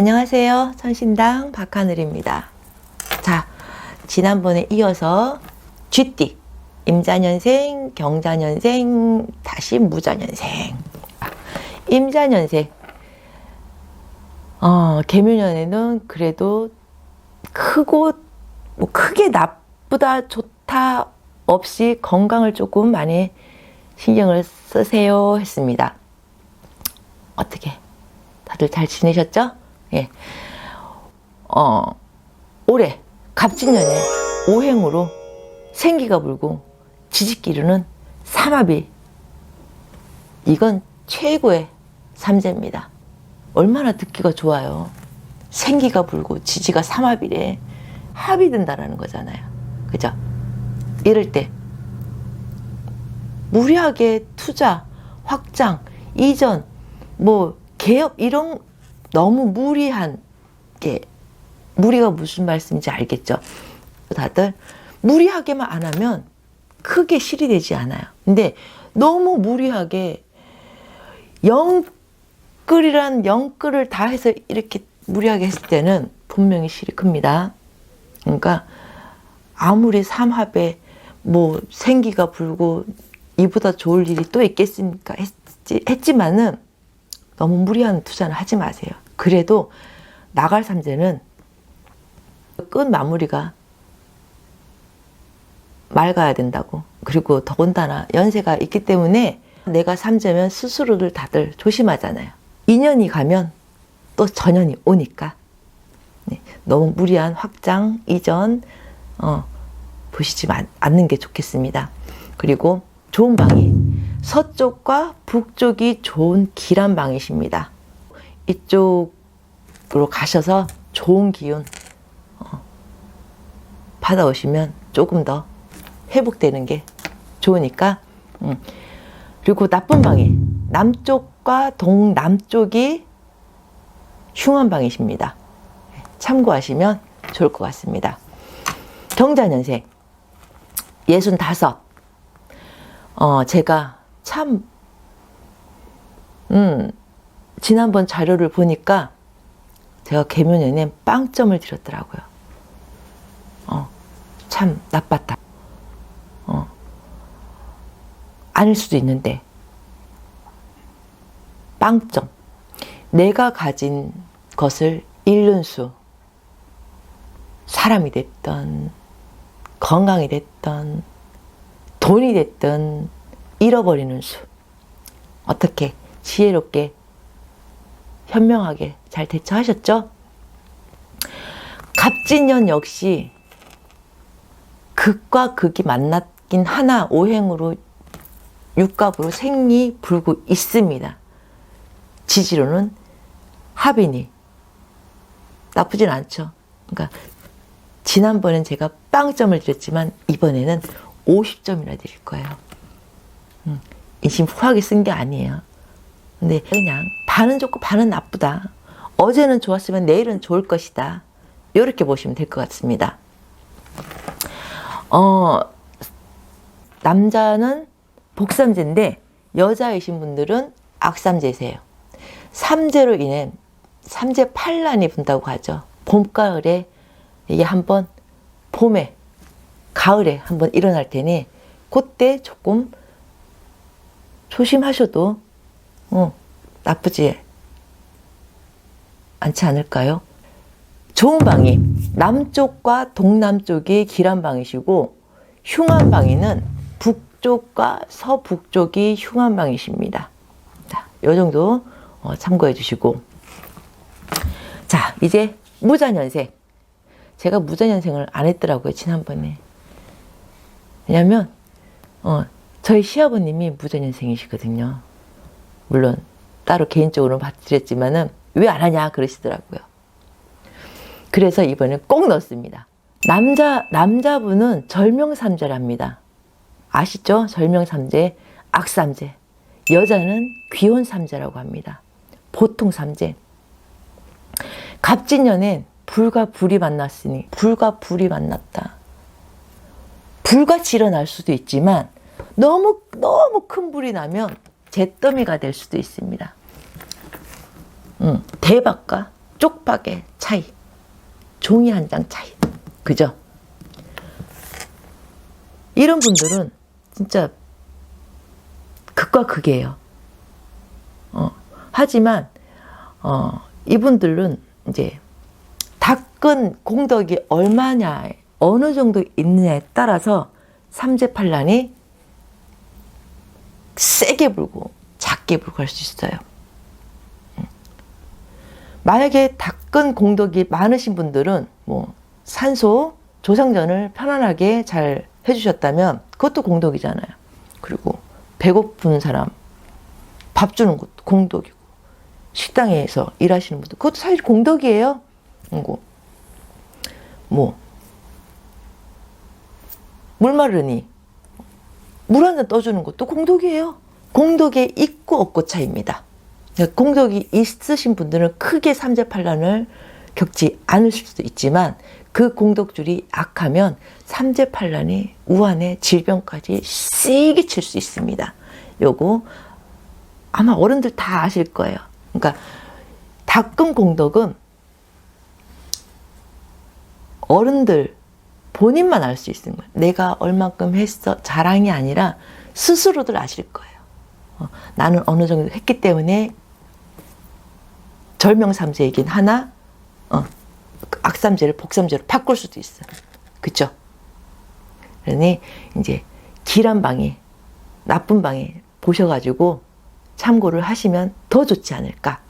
안녕하세요. 천신당 박하늘입니다. 자, 지난번에 이어서 쥐띠, 임자년생, 경자년생, 다시 무자년생. 임자년생. 어, 개묘년에는 그래도 크고, 뭐 크게 나쁘다, 좋다 없이 건강을 조금 많이 신경을 쓰세요 했습니다. 어떻게? 다들 잘 지내셨죠? 예. 어, 올해 갑진년에 오행으로 생기가 불고 지지기류는 삼합이 이건 최고의 삼재입니다. 얼마나 듣기가 좋아요. 생기가 불고 지지가 삼합이래. 합이 든다라는 거잖아요. 그죠? 이럴 때 무리하게 투자, 확장, 이전, 뭐 개업 이런 너무 무리한 게 무리가 무슨 말씀인지 알겠죠? 다들 무리하게만 안 하면 크게 실이 되지 않아요. 근데 너무 무리하게 영끌이란 영끌을 다 해서 이렇게 무리하게 했을 때는 분명히 실이 큽니다. 그러니까 아무리 삼합에 뭐 생기가 불고 이보다 좋을 일이 또 있겠습니까? 했지, 했지만은 너무 무리한 투자는 하지 마세요. 그래도 나갈 삼재는 끝 마무리가 맑아야 된다고. 그리고 더군다나 연세가 있기 때문에 내가 삼재면 스스로들 다들 조심하잖아요. 2년이 가면 또 전년이 오니까 네, 너무 무리한 확장, 이전 어, 보시지 마- 않는 게 좋겠습니다. 그리고 좋은 방이 서쪽과 북쪽이 좋은 길한 방이십니다. 이쪽으로 가셔서 좋은 기운 어, 받아오시면 조금 더 회복되는 게 좋으니까 음. 그리고 나쁜 방이 남쪽과 동남쪽이 흉한 방이십니다. 참고하시면 좋을 것 같습니다. 경자년생 예순 다섯 어, 제가 참, 음, 지난번 자료를 보니까 제가 개묘년에 빵점을 드렸더라고요. 어, 참 나빴다. 어, 아닐 수도 있는데, 빵점. 내가 가진 것을 잃는 수. 사람이 됐던, 건강이 됐던, 돈이 됐든 잃어버리는 수. 어떻게 지혜롭게 현명하게 잘 대처하셨죠? 갑진년 역시 극과 극이 만났긴 하나 오행으로 육갑으로 생리 불고 있습니다. 지지로는 합이니 나쁘진 않죠. 그러니까 지난번엔 제가 빵점을 드렸지만 이번에는 50점이나 드릴 거예요. 음, 인심 후하게 쓴 게 아니에요. 근데 그냥 반은 좋고 반은 나쁘다. 어제는 좋았으면 내일은 좋을 것이다. 이렇게 보시면 될 것 같습니다. 어, 남자는 복삼재인데 여자이신 분들은 악삼재세요. 삼재로 인해 삼재 판란이 분다고 하죠. 봄, 가을에 이게 한번 봄에 가을에 한번 일어날 테니 그때 조금 조심하셔도 어, 나쁘지 않지 않을까요? 좋은 방이 남쪽과 동남쪽이 길한 방이시고 흉한 방이는 북쪽과 서북쪽이 흉한 방이십니다. 자, 요 정도 어, 참고해 주시고 자, 이제 무자년생. 제가 무자년생을 안 했더라고요, 지난번에. 왜냐면, 어, 저희 시아버님이 무자년생이시거든요. 물론, 따로 개인적으로 받드렸지만은, 왜 안 하냐, 그러시더라고요. 그래서 이번에 꼭 넣었습니다. 남자, 남자분은 절명삼재랍니다. 아시죠? 절명삼재, 악삼재. 여자는 귀혼삼재라고 합니다. 보통 삼재. 갑진년엔 불과 불이 만났으니 불과 불이 만났다. 불같이 일어날 수도 있지만 너무 너무 큰 불이 나면 잿더미가 될 수도 있습니다. 음, 대박과 쪽박의 차이. 종이 한 장 차이. 그죠? 이런 분들은 진짜 극과 극이에요. 어, 하지만, 어, 이분들은 이제 닦은 공덕이 얼마냐, 어느 정도 있느냐에 따라서 삼재팔란이 세게 불고 작게 불고 할 수 있어요. 음. 만약에 닦은 공덕이 많으신 분들은 뭐 산소 조상전을 편안하게 잘 해주셨다면 그것도 공덕이잖아요. 그리고 배고픈 사람 밥 주는 것도 공덕이고 식당에서 일하시는 분들 그것도 사실 공덕이에요. 그리고 뭐물 마르니 물 한 잔 떠주는 것도 공덕이에요. 공덕에 있고 없고 차이입니다. 그러니까 공덕이 있으신 분들은 크게 삼재팔란을 겪지 않으실 수도 있지만 그 공덕줄이 악하면 삼재팔란이 우한의 질병까지 세게 칠수 있습니다. 요거 아마 어른들 다 아실 거예요. 그러니까 닦은 공덕은 어른들 본인만 알 수 있는 거예요. 내가 얼만큼 했어 자랑이 아니라 스스로들 아실 거예요. 어, 나는 어느 정도 했기 때문에 절명삼재이긴 하나 어, 악삼재를 복삼재로 바꿀 수도 있어요. 그쵸? 그러니 이제 길한 방에 나쁜 방에 보셔가지고 참고를 하시면 더 좋지 않을까.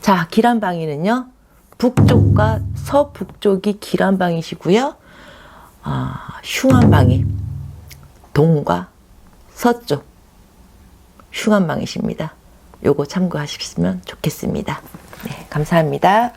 자, 길한 방에는요. 북쪽과 서북쪽이 길한 방이시고요. 아, 흉한 방이 동과 서쪽 흉한 방이십니다. 요거 참고하시면 좋겠습니다. 네, 감사합니다.